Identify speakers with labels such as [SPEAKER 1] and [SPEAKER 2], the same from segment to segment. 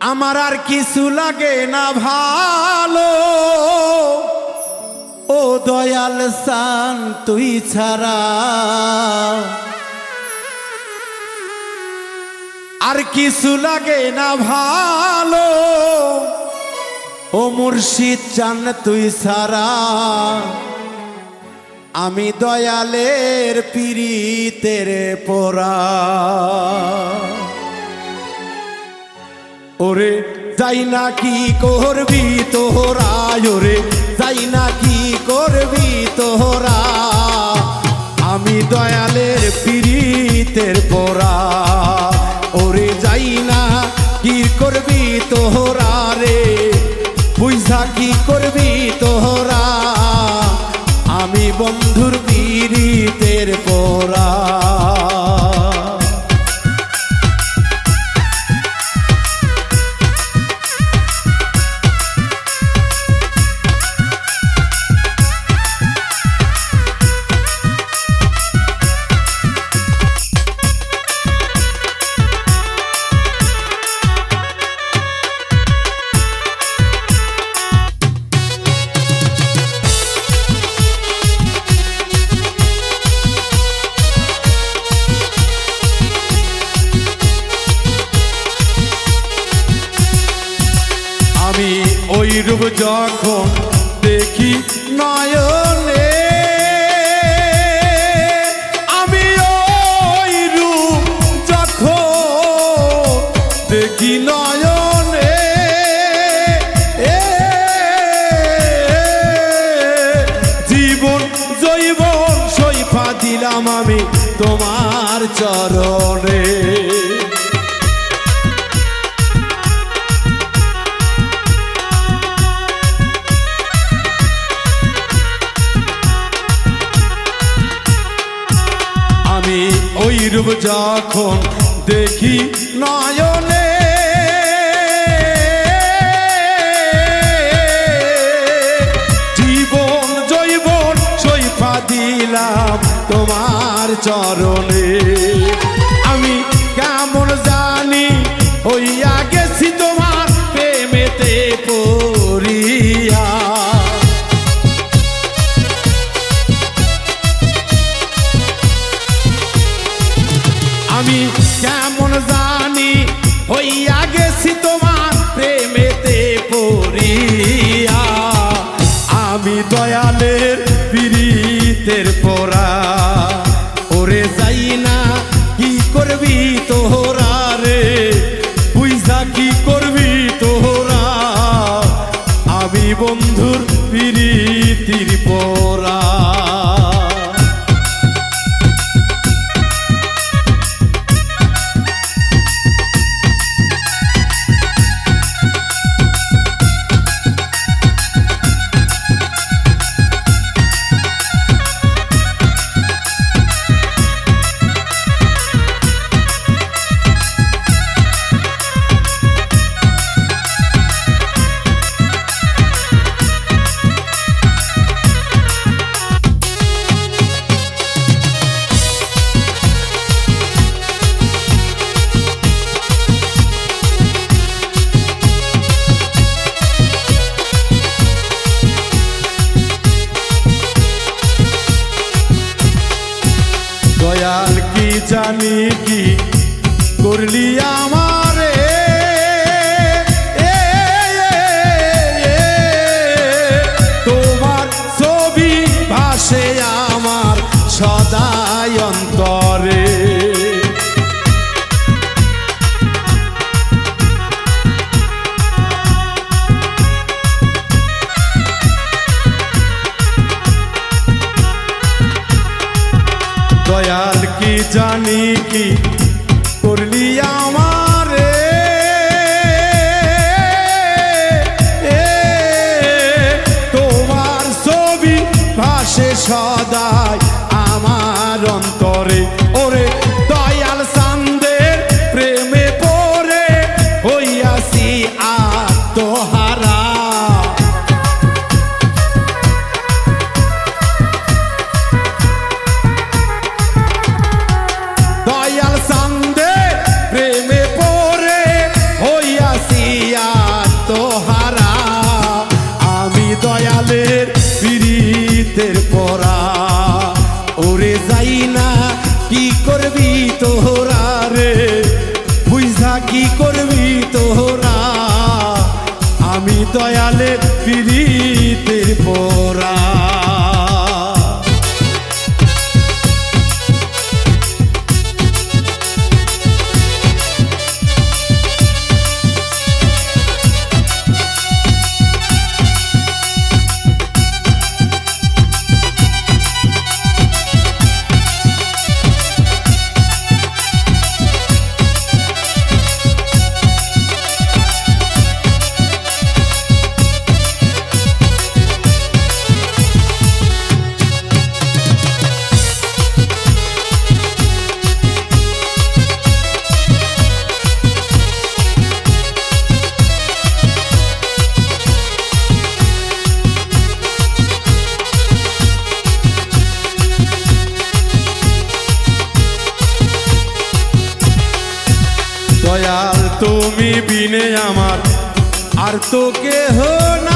[SPEAKER 1] আমার আর কিছু লাগে না ভালো। ও দয়াল সান, তুই ছাড়া। আর কিছু লাগে না ভালো। ও মুর্শিদ চান, তুই ছাড়া। আমি দয়ালের পিরিতের পোড়া। ওরে, যাই না কি করবি তোহরা ওরে, যাই না কি করবি তোহরা আমি দয়ালের পিরিতের পোড়া ওরে যাই না কি করবি তোহরা রে, বুঝা কি করবি তোহরা আমি বন্ধুর পিরিতের পোড়া রূপ যখন দেখি নয়নে, আমি ওই রূপ যখন দেখি নয়নে জীবন জৈবন সৈফা দিলাম আমি তোমার চরণে। রূপ যখন দেখি নয়নে। জীবন জৈবন সৈফা দিলাম তোমার চরণে। আমি কেমন জানি হইয়া জানি কি করলি আমারে? তোমার ছবি ভাসে সদাই শীতের পরা। ওরে যাই না, কি করবি তোহরা রে? বুঝা কি করবি তোহরা? আমি দয়ালে পিড়িতের পরা। দয়াল তুমি বিনে আমার। আর তো কেহ না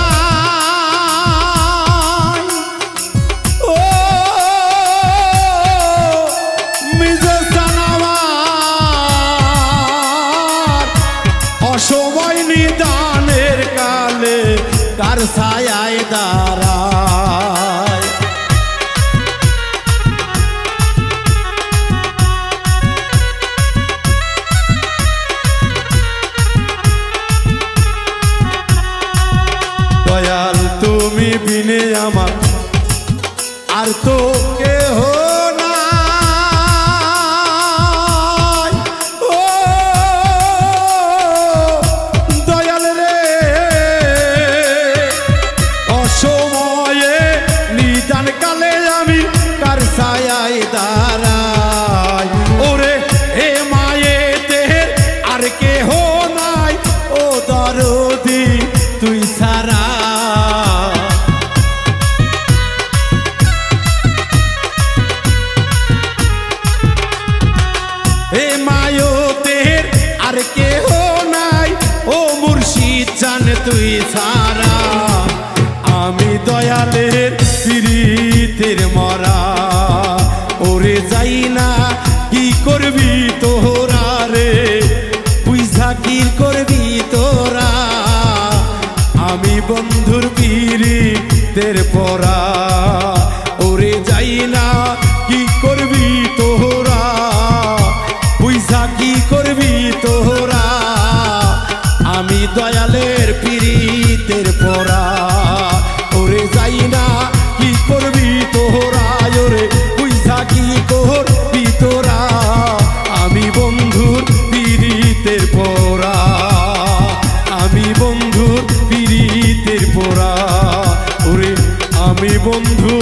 [SPEAKER 1] তুই সারা আমি দয়ালের পিড়িতের মরা। ওরে যাই না, কি করবি তোরা রে? বুঝা কি করবি তোরা। আমি বন্ধুর পিড়িতের পরা। পোড়া ওরে আমি বন্ধু।